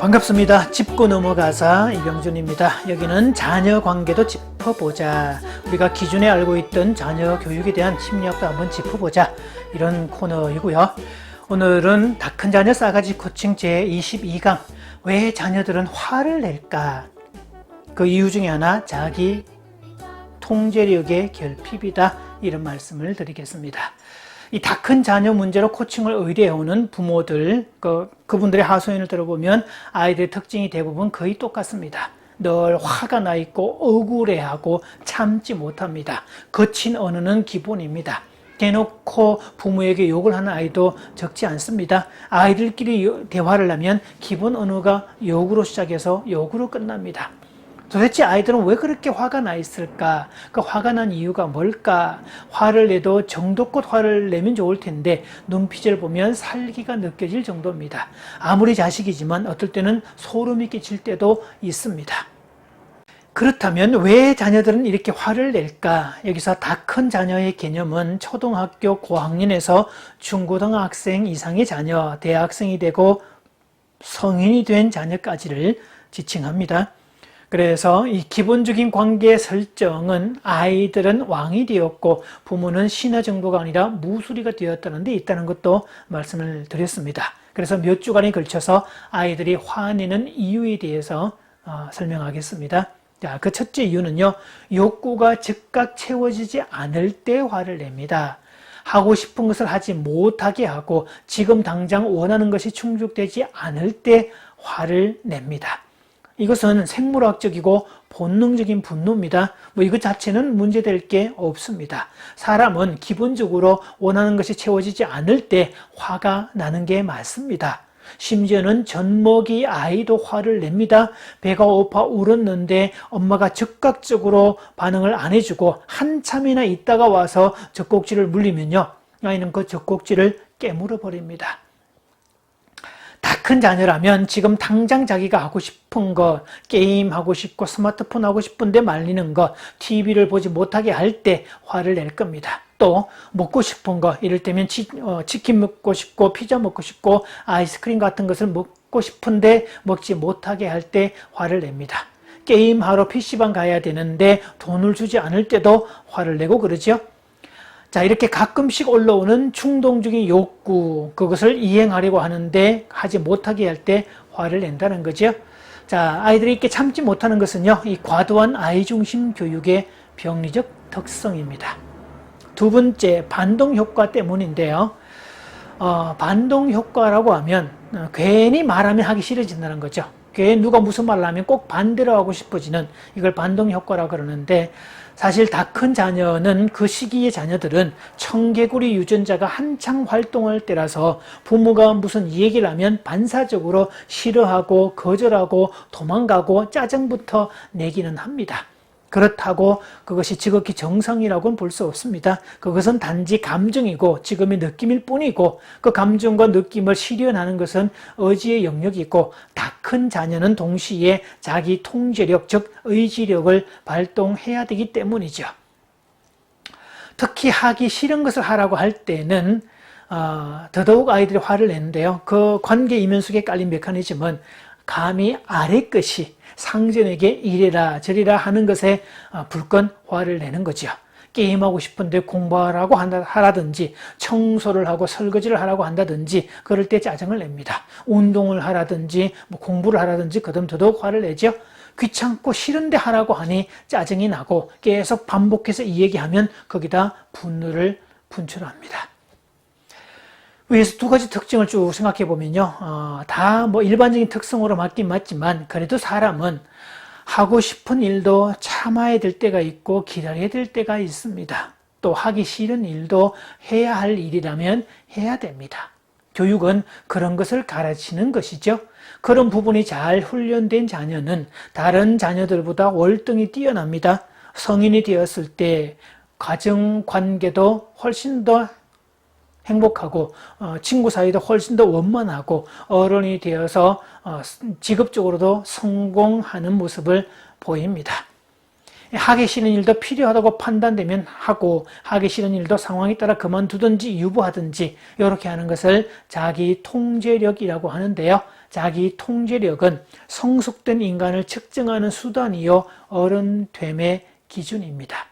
반갑습니다. 짚고 넘어가사 이병준입니다. 여기는 자녀 관계도 짚어보자. 우리가 기존에 알고 있던 자녀 교육에 대한 심리학도 한번 짚어보자. 이런 코너이고요. 오늘은 다 큰 자녀 싸가지 코칭 제22강. 왜 자녀들은 화를 낼까? 그 이유 중에 하나 자기 통제력의 결핍이다. 이런 말씀을 드리겠습니다. 이 다 큰 자녀 문제로 코칭을 의뢰해오는 부모들, 그, 그분들의 하소연을 들어보면 아이들의 특징이 대부분 거의 똑같습니다. 늘 화가 나 있고 억울해하고 참지 못합니다. 거친 언어는 기본입니다. 대놓고 부모에게 욕을 하는 아이도 적지 않습니다. 아이들끼리 대화를 하면 기본 언어가 욕으로 시작해서 욕으로 끝납니다. 도대체 아이들은 왜 그렇게 화가 나 있을까? 그 화가 난 이유가 뭘까? 화를 내도 정도껏 화를 내면 좋을 텐데 눈빛을 보면 살기가 느껴질 정도입니다. 아무리 자식이지만 어떨 때는 소름이 끼칠 때도 있습니다. 그렇다면 왜 자녀들은 이렇게 화를 낼까? 여기서 다 큰 자녀의 개념은 초등학교 고학년에서 중고등학생 이상의 자녀, 대학생이 되고 성인이 된 자녀까지를 지칭합니다. 그래서 이 기본적인 관계 설정은 아이들은 왕이 되었고 부모는 신하 정도가 아니라 무수리가 되었다는 데 있다는 것도 말씀을 드렸습니다. 그래서 몇 주간에 걸쳐서 아이들이 화내는 이유에 대해서 어, 설명하겠습니다. 자, 그 첫째 이유는요, 욕구가 즉각 채워지지 않을 때 화를 냅니다. 하고 싶은 것을 하지 못하게 하고 지금 당장 원하는 것이 충족되지 않을 때 화를 냅니다. 이것은 생물학적이고 본능적인 분노입니다. 뭐 이것 자체는 문제될 게 없습니다. 사람은 기본적으로 원하는 것이 채워지지 않을 때 화가 나는 게 맞습니다. 심지어는 젖먹이 아이도 화를 냅니다. 배가 고파 울었는데 엄마가 즉각적으로 반응을 안 해주고 한참이나 있다가 와서 젖꼭지를 물리면요. 아이는 그 젖꼭지를 깨물어 버립니다. 다 큰 자녀라면 지금 당장 자기가 하고 싶은 거, 게임 하고 싶고 스마트폰 하고 싶은데 말리는 거, TV를 보지 못하게 할 때 화를 낼 겁니다. 또 먹고 싶은 거, 이를테면 치, 어, 치킨 먹고 싶고 피자 먹고 싶고 아이스크림 같은 것을 먹고 싶은데 먹지 못하게 할 때 화를 냅니다. 게임하러 PC방 가야 되는데 돈을 주지 않을 때도 화를 내고 그러죠. 자, 이렇게 가끔씩 올라오는 충동적인 욕구, 그것을 이행하려고 하는데 하지 못하게 할 때 화를 낸다는 거죠. 자, 아이들이 이렇게 참지 못하는 것은요, 이 과도한 아이 중심 교육의 병리적 특성입니다. 두 번째, 반동 효과 때문인데요. 어, 반동 효과라고 하면 어, 괜히 말하면 하기 싫어진다는 거죠. 괜히 누가 무슨 말을 하면 꼭 반대로 하고 싶어지는 이걸 반동 효과라고 그러는데 사실 다 큰 자녀는 그 시기의 자녀들은 청개구리 유전자가 한창 활동할 때라서 부모가 무슨 얘기를 하면 반사적으로 싫어하고 거절하고 도망가고 짜증부터 내기는 합니다. 그렇다고 그것이 지극히 정상이라고는 볼 수 없습니다. 그것은 단지 감정이고 지금의 느낌일 뿐이고 그 감정과 느낌을 실현하는 것은 의지의 영역이고 다 큰 자녀는 동시에 자기 통제력, 즉 의지력을 발동해야 되기 때문이죠. 특히 하기 싫은 것을 하라고 할 때는 어, 더더욱 아이들이 화를 내는데요. 그 관계 이면 속에 깔린 메커니즘은 감히 아래 것이 상전에게 이래라 저리라 하는 것에 어, 불건 화를 내는 거죠. 게임하고 싶은데 공부하라고 하라든지 청소를 하고 설거지를 하라고 한다든지 그럴 때 짜증을 냅니다. 운동을 하라든지 뭐 공부를 하라든지 그럼 더더욱 화를 내죠. 귀찮고 싫은데 하라고 하니 짜증이 나고 계속 반복해서 이 얘기하면 거기다 분노를 분출합니다. 위에서 두 가지 특징을 쭉 생각해 보면요. 어, 다뭐 일반적인 특성으로 맞긴 맞지만 그래도 사람은 하고 싶은 일도 참아야 될 때가 있고 기다려야 될 때가 있습니다. 또 하기 싫은 일도 해야 할 일이라면 해야 됩니다. 교육은 그런 것을 가르치는 것이죠. 그런 부분이 잘 훈련된 자녀는 다른 자녀들보다 월등히 뛰어납니다. 성인이 되었을 때 가정 관계도 훨씬 더 행복하고 어, 친구 사이도 훨씬 더 원만하고 어른이 되어서 어, 직업적으로도 성공하는 모습을 보입니다. 하기 싫은 일도 필요하다고 판단되면 하고 하기 싫은 일도 상황에 따라 그만두든지 유보하든지 이렇게 하는 것을 자기 통제력이라고 하는데요. 자기 통제력은 성숙된 인간을 측정하는 수단이요 어른됨의 기준입니다.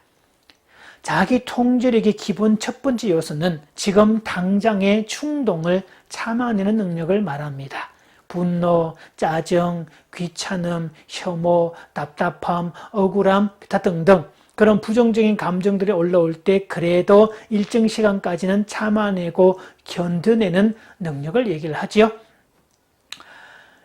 자기 통제력의 기본 첫 번째 요소는 지금 당장의 충동을 참아내는 능력을 말합니다. 분노, 짜증, 귀찮음, 혐오, 답답함, 억울함, 기타 등등 그런 부정적인 감정들이 올라올 때 그래도 일정 시간까지는 참아내고 견뎌내는 능력을 얘기를 하지요.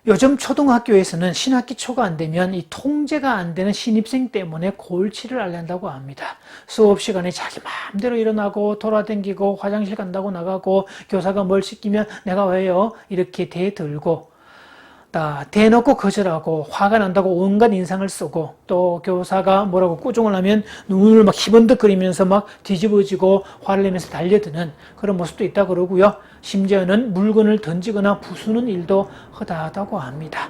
요즘 초등학교에서는 신학기 초가 안 되면 이 통제가 안 되는 신입생 때문에 골치를 앓는다고 합니다. 수업 시간에 자기 마음대로 일어나고 돌아다니고 화장실 간다고 나가고 교사가 뭘 시키면 내가 왜요? 이렇게 대들고 다 대놓고 거절하고 화가 난다고 온갖 인상을 쓰고 또 교사가 뭐라고 꾸중을 하면 눈을 막 희번득거리면서 막 뒤집어지고 화를 내면서 달려드는 그런 모습도 있다 그러고요. 심지어는 물건을 던지거나 부수는 일도 허다하다고 합니다.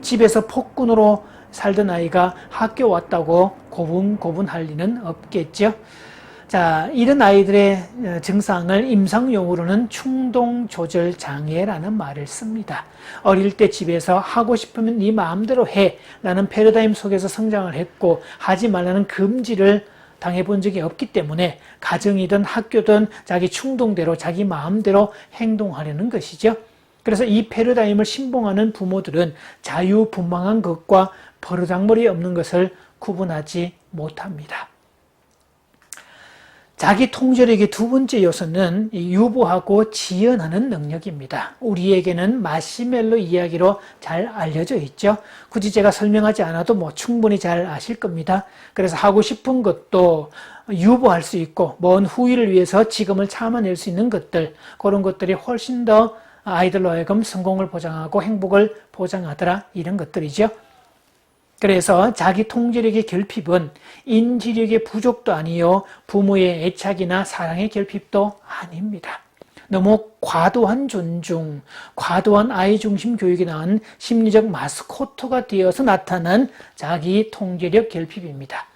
집에서 폭군으로 살던 아이가 학교 왔다고 고분고분할 리는 없겠죠. 자, 이런 아이들의 어, 증상을 임상 용어로는 충동 조절 장애라는 말을 씁니다. 어릴 때 집에서 하고 싶으면 네 마음대로 해 라는 패러다임 속에서 성장을 했고 하지 말라는 금지를 당해본 적이 없기 때문에 가정이든 학교든 자기 충동대로 자기 마음대로 행동하려는 것이죠. 그래서 이 패러다임을 신봉하는 부모들은 자유분방한 것과 버르장머리 없는 것을 구분하지 못합니다. 자기 통제력의 두 번째 요소는 유보하고 지연하는 능력입니다. 우리에게는 마시멜로 이야기로 잘 알려져 있죠. 굳이 제가 설명하지 않아도 뭐 충분히 잘 아실 겁니다. 그래서 하고 싶은 것도 유보할 수 있고 먼 후일을 위해서 지금을 참아낼 수 있는 것들 그런 것들이 훨씬 더 아이들로 하여금 성공을 보장하고 행복을 보장하더라 이런 것들이죠. 그래서 자기 통제력의 결핍은 인지력의 부족도 아니요 부모의 애착이나 사랑의 결핍도 아닙니다. 너무 과도한 존중, 과도한 아이 중심 교육이 낳은 심리적 마스코트가 되어서 나타난 자기 통제력 결핍입니다.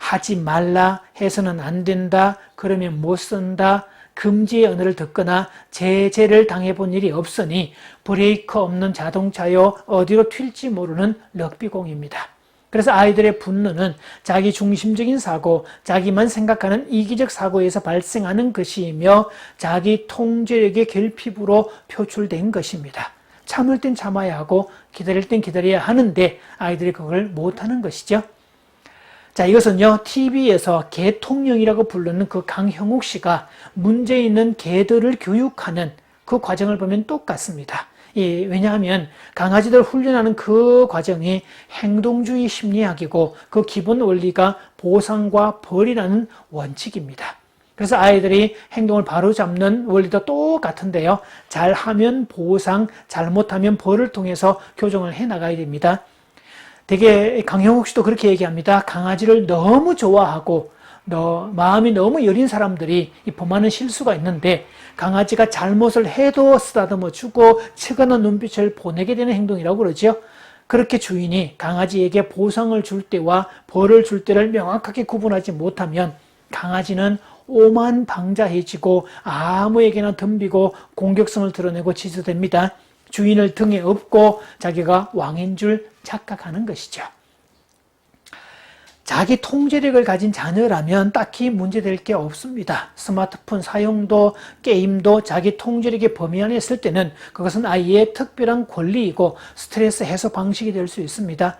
하지 말라 해서는 안 된다, 그러면 못 쓴다, 금지의 언어를 듣거나 제재를 당해본 일이 없으니 브레이크 없는 자동차요 어디로 튈지 모르는 럭비공입니다. 그래서 아이들의 분노는 자기 중심적인 사고, 자기만 생각하는 이기적 사고에서 발생하는 것이며 자기 통제력의 결핍으로 표출된 것입니다. 참을 땐 참아야 하고 기다릴 땐 기다려야 하는데 아이들이 그걸 못하는 것이죠. 자, 이것은요, TV에서 개통령이라고 부르는 그 강형욱 씨가 문제 있는 개들을 교육하는 그 과정을 보면 똑같습니다. 이, 왜냐하면 강아지들 훈련하는 그 과정이 행동주의 심리학이고 그 기본 원리가 보상과 벌이라는 원칙입니다. 그래서 아이들이 행동을 바로 잡는 원리도 똑같은데요. 잘하면 보상, 잘못하면 벌을 통해서 교정을 해 나가야 됩니다. 되게 강형욱 씨도 그렇게 얘기합니다. 강아지를 너무 좋아하고 너 마음이 너무 여린 사람들이 이 범하는 실수가 있는데 강아지가 잘못을 해도 쓰다듬어 주고 측은한 눈빛을 보내게 되는 행동이라고 그러죠. 그렇게 주인이 강아지에게 보상을 줄 때와 벌을 줄 때를 명확하게 구분하지 못하면 강아지는 오만 방자해지고 아무에게나 덤비고 공격성을 드러내고 지수됩니다. 주인을 등에 업고 자기가 왕인 줄 착각하는 것이죠. 자기 통제력을 가진 자녀라면 딱히 문제될 게 없습니다. 스마트폰 사용도 게임도 자기 통제력의 범위 안에 있을 때는 그것은 아이의 특별한 권리이고 스트레스 해소 방식이 될 수 있습니다.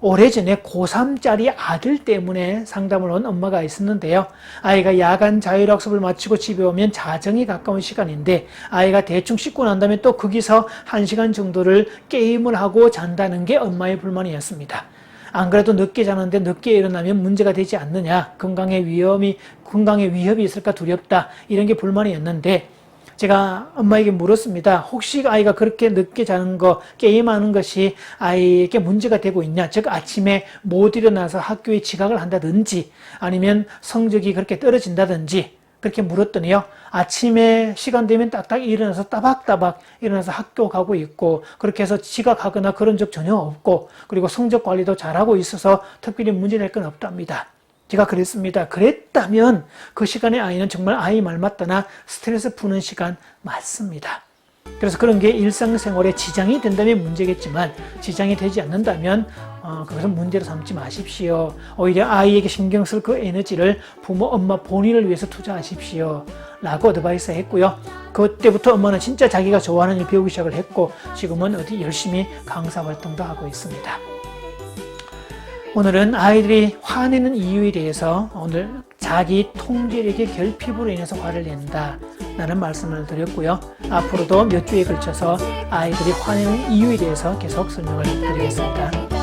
오래전에 고3짜리 아들 때문에 상담을 온 엄마가 있었는데요. 아이가 야간 자율학습을 마치고 집에 오면 자정이 가까운 시간인데 아이가 대충 씻고 난 다음에 또 거기서 한시간 정도를 게임을 하고 잔다는 게 엄마의 불만이었습니다. 안 그래도 늦게 자는데 늦게 일어나면 문제가 되지 않느냐. 건강에 위험이, 건강에 위협이 있을까 두렵다. 이런 게 불만이었는데, 제가 엄마에게 물었습니다. 혹시 아이가 그렇게 늦게 자는 거, 게임하는 것이 아이에게 문제가 되고 있냐? 즉, 아침에 못 일어나서 학교에 지각을 한다든지, 아니면 성적이 그렇게 떨어진다든지, 그렇게 물었더니요. 아침에 시간 되면 딱딱 일어나서 따박따박 일어나서 학교 가고 있고 그렇게 해서 지각하거나 그런 적 전혀 없고 그리고 성적 관리도 잘하고 있어서 특별히 문제 될 건 없답니다. 제가 그랬습니다. 그랬다면 그 시간에 아이는 정말 아이 말 맞다나 스트레스 푸는 시간 맞습니다. 그래서 그런 게 일상생활에 지장이 된다면 문제겠지만 지장이 되지 않는다면 어, 그것은 문제로 삼지 마십시오. 오히려 아이에게 신경 쓸 그 에너지를 부모, 엄마 본인을 위해서 투자하십시오. 라고 어드바이스 했고요. 그때부터 엄마는 진짜 자기가 좋아하는 일 배우기 시작을 했고 지금은 어디 열심히 강사 활동도 하고 있습니다. 오늘은 아이들이 화내는 이유에 대해서 오늘 자기 통제력의 결핍으로 인해서 화를 낸다. 라는 말씀을 드렸고요. 앞으로도 몇 주에 걸쳐서 아이들이 화내는 이유에 대해서 계속 설명을 드리겠습니다.